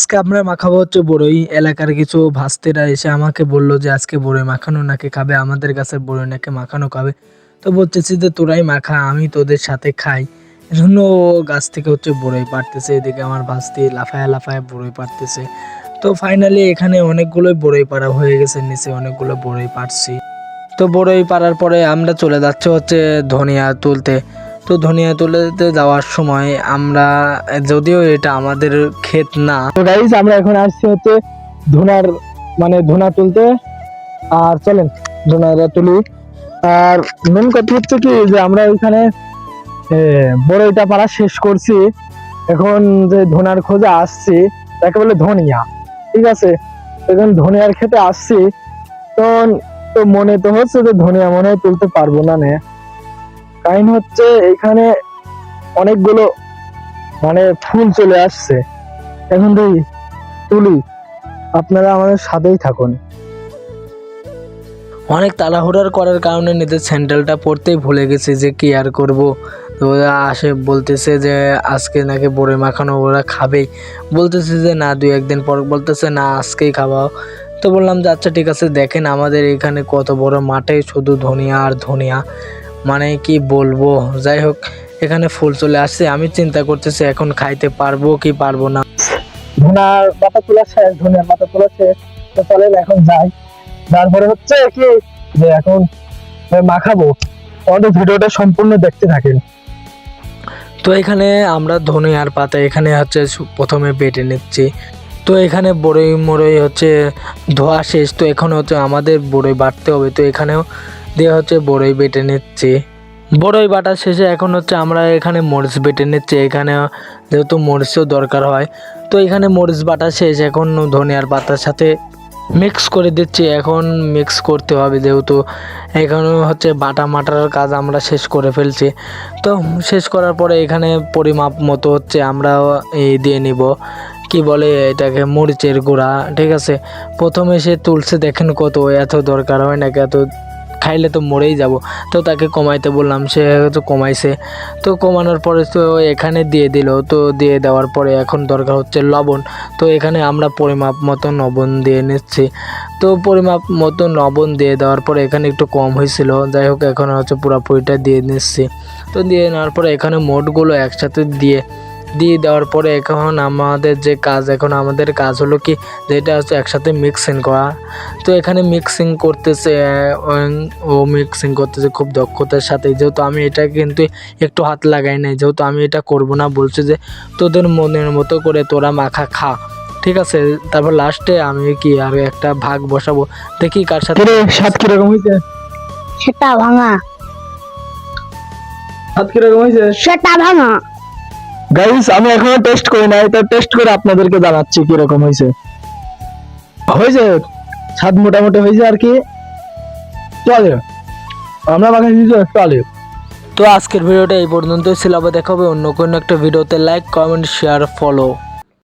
আজকে আমরা মাখাবো হচ্ছে বড়ই। এলাকার কিছু ভাস্তিরা এসে আমাকে বলল যে আজকে বড়ই মাখানো নাকি খাবে, আমাদের গাছের বড়ই নাকি মাখানো খাবে। তো বলতেছি যে তোরাই মাখা, আমি তোদের সাথে খাই। এজন্য গাছ থেকে হচ্ছে বড়ই পারতেছে এদিকে আমার ভাস্তি লাফায় লাফায় বড়ই পারতেছে তো ফাইনালি এখানে অনেকগুলোই বড়ই পাড়া হয়ে গেছে, নিচে অনেকগুলো বড়ই পারছি তো বড়ই পাড়ার পরে আমরা চলে যাচ্ছে হচ্ছে ধনিয়া তুলতে। তো ধনিয়া তুলতে যাওয়ার সময় আমরা যদিও এটা আমাদের ক্ষেত না। তো গাইজ আমরা এখন আসছি হচ্ছে ধুনার মানে ধুনা তুলতে। আর চলেন ধুনাটা তুলি। আর মেন কথা হচ্ছে কি যে আমরা ওইখানে এ, বড়ইটা পাড়া শেষ করছি। এখন যে ধুনার খোঁজে আসছি তাকে বলে ধনিয়া। ঠিক আছে? এখন ধনিয়ার খেতে আসছি। তো তো মনে তো হচ্ছে যে ধনিয়া মনে হয় তুলতে পারব না নে। কাহিনী হচ্ছে এখানে অনেকগুলো মানে ফুল চলে আসছে। এখন দেখি তুলি, আপনারা আমাদের সাথেই থাকুন। অনেক তাড়াহুড়ার করার কারণে নিজের স্যান্ডেলটা পরতেই ভুলে গেছি যে কি আর করব। তো ওরা আসে, বলতেছে যে আজকে নাকি বড়ে মাখানো ওরা খাবেই। বলতেছে যে না, দুই একদিন পর বলতেছে, না, আজকেই খাওয়াও তো বললাম যে আচ্ছা ঠিক আছে, দেখেন আমাদের এখানে কত বড় মাঠে শুধু ধনিয়া আর ধনিয়া। মানে কি বলব? যাই হোক এখানে ফুল চলে আসছে। আমি চিন্তা করতেছি এখন খাইতে পারব কি পারব না। ধনার পাতা তোলা শেষ ধনিয়ার পাতা তোলা শেষ তো চলেন এখন যাই। তারপরে হচ্ছে কি যে এখন মাখাবো আমাদের ভিডিওটা সম্পূর্ণ দেখতে থাকেন। তো এখানে আমরা ধনে আর পাতা এখানে হচ্ছে প্রথমে বেটে নিচ্ছি। তো এখানে বড়ই মরই হচ্ছে ধোয়া শেষ। তো এখন হচ্ছে আমাদের বড়ই বাড়তে হবে। তো এখানেও দিয়ে হচ্ছে বড়ই বেটে নিচ্ছি বড়ই বাটা শেষে এখন হচ্ছে আমরা এখানে মরিচ বেটে নিচ্ছি এখানে যেহেতু মরিচও দরকার হয়, তো এখানে মরিচ বাটা শেষ, এখন ধনিয়ার পাতার সাথে মিক্স করে দিচ্ছি। এখন মিক্স করতে হবে যেহেতু এখানে হচ্ছে বাটা মাটার কাজ আমরা শেষ করে ফেলছি। তো শেষ করার পরে এখানে পরিমাপ মতো হচ্ছে আমরা এই দিয়ে নিব। কি বলে এটাকে? মরিচের গুঁড়া, ঠিক আছে? প্রথমে সে তুলছে দেখেন কত এত দরকার হয় নাকি? এত খাইলে তো মরেই যাব। তো তাকে কমাইতে বললাম, সে তো কমাইছে। তো কমানোর পরে তো এখানে দিয়ে দিল। তো দিয়ে দেওয়ার পরে এখন দরকার হচ্ছে লবণ। তো এখানে আমরা পরিমাপ মতো লবণ দিয়ে নিচ্ছি। তো পরিমাপ মতো লবণ দিয়ে দেওয়ার পরে এখানে একটু কম হয়েছিল। যাই হোক, এখন হচ্ছে পুরোপুরিটা দিয়ে নিচ্ছি। তো দিয়ে নেওয়ার পরে এখানে মোটগুলো একসাথে দিয়ে দিয়ে দেওয়ার পরে এখন আমাদের যে কাজ এখন আমাদের কাজ হলো কি যেটা হচ্ছে একসাথে মিক্সিং করা। তো এখানে মিক্সিং করতেছে ও মিক্সিং করতেছে খুব দক্ষতার সাথে। যেহেতু আমি এটা কিন্তু একটু হাত লাগাই নাই যেহেতু আমি এটা করব না বলছে যে তোদের মনের মতো করে তোরা মাখা খা ঠিক আছে? তারপর লাস্টে আমি কি আর একটা ভাগ বসাবো দেখি কার সাথে স্বাদ কীরকম হয়েছে? সেটা ভাঙা। স্বাদ কীরকম হয়েছে? সেটা ভাঙা। গাইস আমি এখনও টেস্ট করি নাই, তো টেস্ট করে আপনাদেরকে জানাচ্ছি কীরকম হয়েছে হয়েছে স্বাদ মোটামুটি হয়েছে আর কি। চলে আমরা বাগান চলে তো আজকের ভিডিওটা এই পর্যন্তই ছিল আবার দেখা হবে অন্য কোনো একটা ভিডিওতে। Like comment share follow